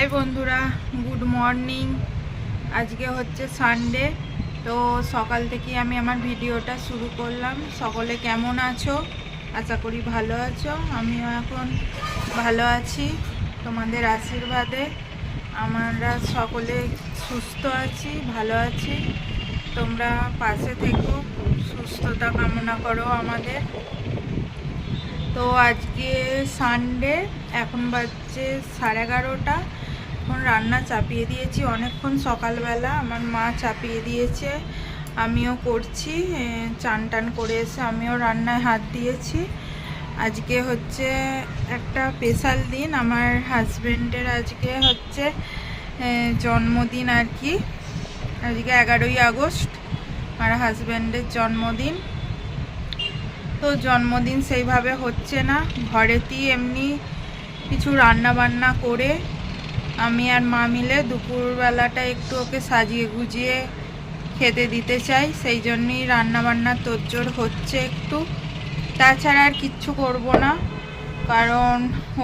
High বন্ধুরা, good morning. আজকে হচ্ছে সানডে তো সকাল থেকে আমি আমার ভিডিওটা শুরু করলাম। সকলে কেমন আছো? আশা করি ভালো আছো। আমিও এখন ভালো আছি তোমাদের আশীর্বাদে। আমরা সকলে সুস্থ আছি, ভালো আছি। তোমরা পাশে থেকো, সুস্থতা কামনা করো আমাদের। তো আজকে সানডে এখন বাজছে সাড়ে এগারোটা। এখন রান্না চাপিয়ে দিয়েছি। অনেকক্ষণ সকালবেলা আমার মা চাপিয়ে দিয়েছে। আমিও করছি চান টান করে এসে আমিও রান্নায় হাত দিয়েছি। আজকে হচ্ছে একটা স্পেশাল দিন। আমার হাজব্যান্ডের আজকে হচ্ছে জন্মদিন আর কি। আজকে এগারোই আগস্ট, আমার হাজব্যান্ডের জন্মদিন। তো জন্মদিন সেইভাবে হচ্ছে না। ঘরেতেই এমনি কিছু রান্না বান্না করে আমি আর মা মিলে দুপুরবেলাটা একটু ওকে সাজিয়ে গুজিয়ে খেতে দিতে চাই, সেই জন্যই রান্না বান্নার তোড়জোড় হচ্ছে একটু। তাছাড়া আর কিচ্ছু করব না, কারণ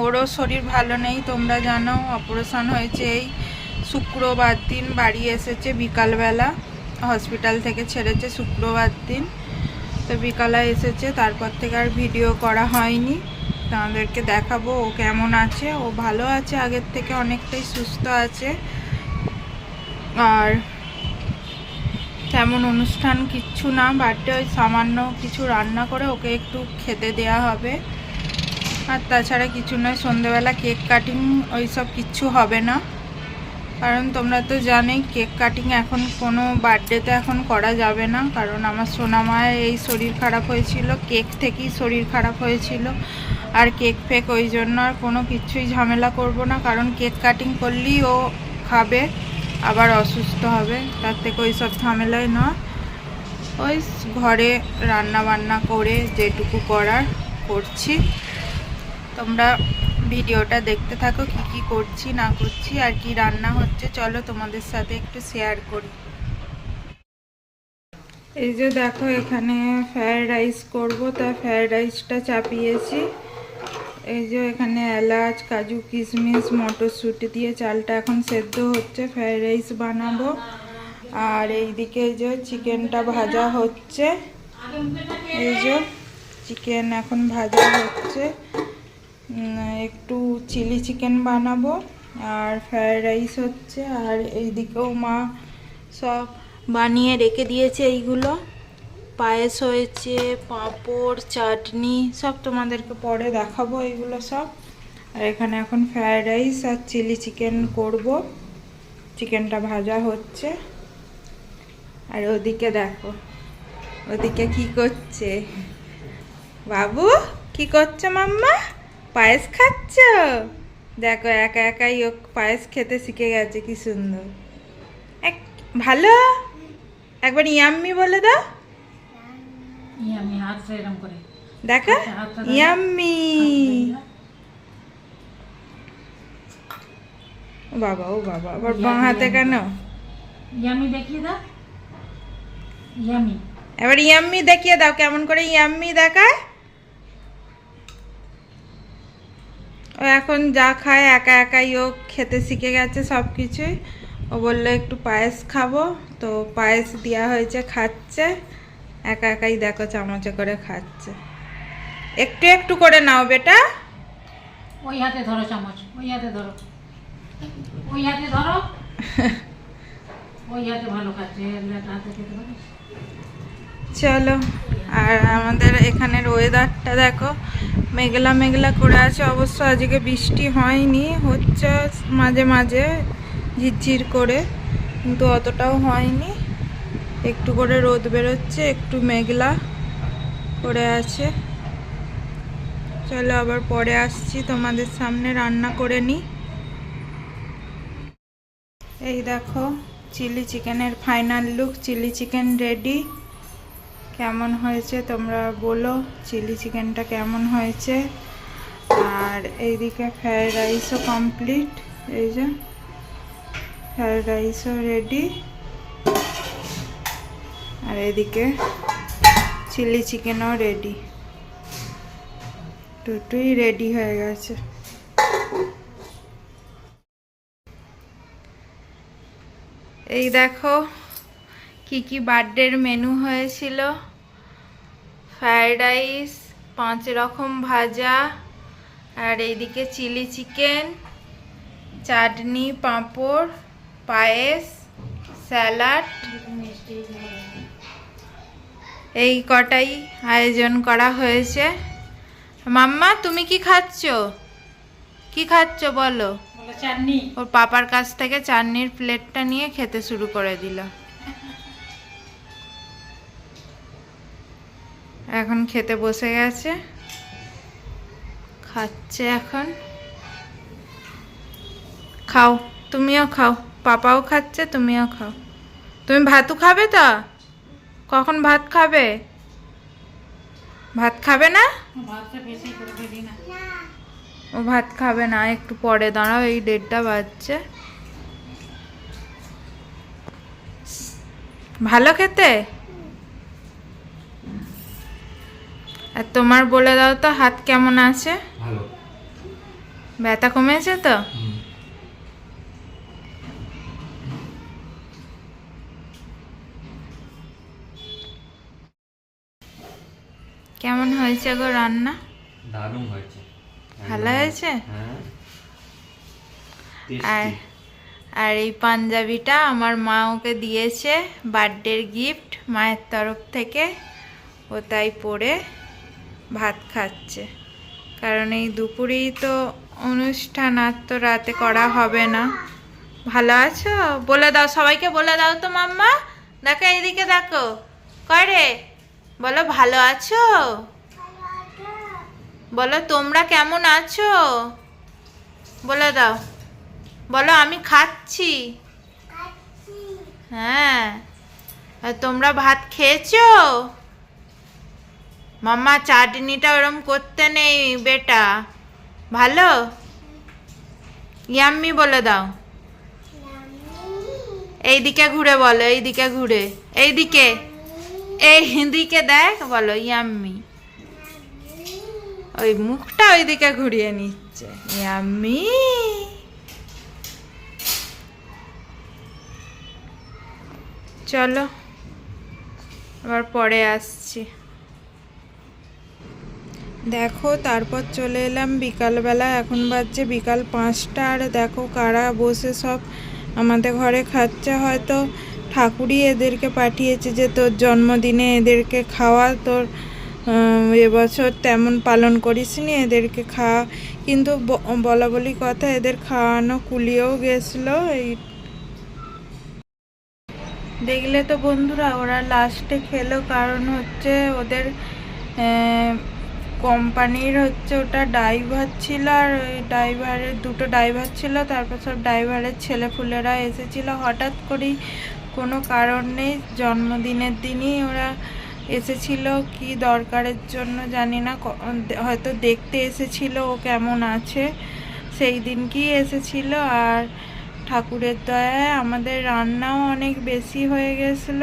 ওরও শরীর ভালো নেই, তোমরা জানো অপারেশন হয়েছে এই শুক্রবার দিন, বাড়ি এসেছে বিকালবেলা, হসপিটাল থেকে ছেড়েছে শুক্রবার দিন। তো বিকালে এসেছে, তারপর থেকে আর ভিডিও করা হয়নি। তোমাদেরকে দেখাবো, ও কেমন আছে? ও ভালো আছে, আগের থেকে অনেকটাই সুস্থ আছে। আর তেমন অনুষ্ঠান কিচ্ছু না বার্থডে ওই সামান্য কিছু রান্না করে ওকে একটু খেতে দেয়া হবে। আর তাছাড়া কিছু নয়, সন্ধেবেলা কেক কাটিং ওই সব কিচ্ছু হবে না। কারণ তোমরা তো জানোই, কেক কাটিং এখন কোনো বার্থডেতে এখন করা যাবে না। কারণ আমার সোনা মায়ের এই শরীর খারাপ হয়েছিল, কেক থেকেই শরীর খারাপ হয়েছিল। আর কেক ফেক ওই জন্য আর কোনো কিছুই ঝামেলা করব না, কারণ কেক কাটিং করলেই ও খাবে, আবার অসুস্থ হবে, তার থেকে ওই সব ঝামেলায় না ওই ঘরে রান্না বান্না করে যেটুকু করার করছি। তোমরা ভিডিওটা দেখতে থাকো কি কি করছি, না করছি, আর কি রান্না হচ্ছে, চলো তোমাদের সাথে একটু শেয়ার করি। এই যে দেখো এখানে ফ্রায়েড রাইস করব, তা ফ্রায়েড রাইসটা চাপিয়েছি। এই যে এখানে এলাচ, কাজু, কিশমিশ, মটরশুঁটি দিয়ে চালটা এখন সেদ্ধ হচ্ছে ফ্রায়েড রাইস বানাবো। আর এইদিকে এই যে চিকেনটা ভাজা হচ্ছে। এই যে চিকেন এখন ভাজা হচ্ছে। একটু চিলি চিকেন বানাবো। আর ফ্রায়েড রাইস হচ্ছে। আর এইদিকেও মা সব বানিয়ে রেখে দিয়েছে এইগুলো। পায়েস হয়েছে, পাঁপড়, চাটনি, সব তোমাদেরকে পরে দেখাবো এইগুলো সব। আর এখানে এখন ফ্রায়েড রাইস আর চিলি চিকেন করব। চিকেনটা ভাজা হচ্ছে। আর ওদিকে দেখো, ওদিকে কি করছে? বাবু, কি করছ মাম্মা? পায়েস খাচ্ছ? দেখো, একা একাই ও পায়েস খেতে শিখে গেছে, কি সুন্দর। এক, ভালো? একবার ইয়াম্মি বলে দাও। ইয়ে আমি এরকম করে। দেখো? আচ্ছা। ইয়াম্মি বাবা ও বাবা আবার বাঁ হাতে কেন? ইয়ামি দেখিয়ে দাও। ইয়ামি এবার ইয়াম্মি দেখিয়ে দাও কেমন করে ইয়াম্মি দেখায়? ও এখন যা খায় একা একাই ও খেতে শিখে গেছে সব কিছুই ও বলল একটু পায়েস খাব। তো পায়েস দেওয়া হয়েছে খাচ্ছে। একা একাই দেখো চামচে করে খাচ্ছে। একটু একটু করে নাও বেটা। ওই হাতে ধরো চামচ ওই হাতে ধরো। ওই হাতে ধরো। ওই হাতে ভালো খাচ্ছে এর হাতে খেতে পারিস? চলো আর আমাদের এখানের ওয়েদারটা দেখো। মেঘলা মেঘলা করে আছে অবশ্য আজকে বৃষ্টি হয়নি হচ্ছে মাঝে মাঝে ঝিরঝির করে কিন্তু অতটাও হয়নি। একটু করে রোদ বেরোচ্ছে, একটু মেঘলা করে আছে। চলো আবার পরে আসছি, তোমাদের সামনে রান্না করে নিই এই দেখো, চিলি চিকেনের final look, chilli chicken ready. কেমন হয়েছে তোমরা বলো, চিলি চিকেনটা কেমন হয়েছে? আর এইদিকে ফ্রায়েড রাইসও কমপ্লিট, এই যে। Fried রাইসও ready. আর এদিকে চিলি চিকেনও রেডি দুটোই রেডি হয়ে গেছে। এই দেখো কি কি বার্থডের মেনু হয়েছিল। ফ্রায়েড রাইস পাঁচ রকম ভাজা, আর এইদিকে চিলি চিকেন, চাটনি, পাঁপড়, পায়েস স্যালাড এই কটাই আয়োজন করা হয়েছে। মাম্মা তুমি কি খাচ্ছ? কি খাচ্ছ বলো? চাটনি। ওর পাপার কাছ থেকে চাটনির প্লেটটা নিয়ে খেতে শুরু করে দিল। এখন খেতে বসে গেছে। খাচ্ছে এখন। খাও তুমিও খাও। পাপাও খাচ্ছে তুমিও খাও। তুমি ভাতু খাবে তো? কখন ভাত খাবে? ভাত খাবে না? ও ভাত খাবে না একটু পরে দাঁড়াও এই দেড়টা বাজছে। ভালো খেতে? আর তোমার বলে দাও তো হাত কেমন আছে? ব্যথা কমেছে তো? হয়েছে গো রান্না? দারুণ হয়েছে। ভালো হয়েছে? হ্যাঁ। আর আর এই পাঞ্জাবিটা আমার মা ওকে দিয়েছে বার্থডের গিফট মায়ের তরফ থেকে। ও তাই পরে ভাত খাচ্ছে। কারণ এই দুপুরেই তো অনুষ্ঠান আর তো রাতে করা হবে না। ভালো আছো? বলে দাও সবাইকে বলে দাও তো মাম্মা। দেখো এইদিকে দেখো। করে বলো ভালো আছো? বলো, তোমরা কেমন আছো? বলে দাও। বলো, আমি খাচ্ছি। হ্যাঁ। তোমরা ভাত খেয়েছো? মাম্মা, চাটনিটা ওরম করতে নেই, বেটা। ভালো? ইয়াম্মি, বলে দাও। এইদিকে ঘুরে বলো, এইদিকে ঘুরে। এইদিকে এই দিকে দেখ, বলো, ইয়াম্মি। ওই মুখটা ওইদিকে ঘুরিয়ে নিচ্ছে। ইয়াম্মি। চলো আবার পরে আসছি। দেখো, তারপর চলে এলাম বিকালবেলা। এখন বাজছে বিকাল পাঁচটা। আর দেখো, কারা বসে সব আমাদের ঘরে খাচ্ছে হয়তো। ঠাকুরই এদেরকে পাঠিয়েছে যে তোর জন্মদিনে এদেরকে খাওয়া, তোর এবছর তেমন পালন করিসনি এদেরকে খাওয়া কিন্তু বলা বলি কথা এদের খাওয়ানো কুলিয়েও গেছিল, এই দেখলে তো বন্ধুরা ওরা লাস্টে খেলো, কারণ হচ্ছে ওদের কোম্পানির হচ্ছে ওটা ড্রাইভার ছিল, আর ওই ড্রাইভারের দুটো ড্রাইভার ছিল, তারপর সব ড্রাইভারের ছেলেপুলেরা এসেছিল, হঠাৎ করেই কোনো কারণ নেই, জন্মদিনের দিনই ওরা এসেছিল কি দরকারের জন্য জানি না হয়তো দেখতে এসেছিল ও কেমন আছে। সেই দিনকেই এসেছিল আর ঠাকুরের দয়ায় আমাদের রান্নাও অনেক বেশি হয়ে গেছিল।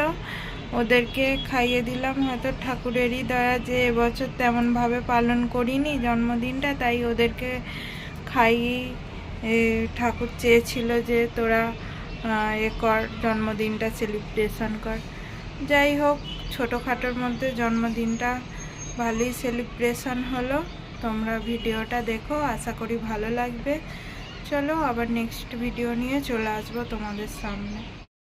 ওদেরকে খাইয়ে দিলাম, হয়তো ঠাকুরেরই দয়া যে এবছর তেমনভাবে পালন করিনি জন্মদিনটা, তাই ওদেরকে খাইয়ে ঠাকুর চেয়েছিল যে তোরা এ কর, জন্মদিনটা সেলিব্রেশন কর। যাই হোক ছোটোখাটোর মধ্যে জন্মদিনটা ভালোই সেলিব্রেশন হলো। তোমরা ভিডিওটা দেখো, আশা করি ভালো লাগবে। চলো আবার নেক্সট ভিডিও নিয়ে চলে আসব তোমাদের সামনে।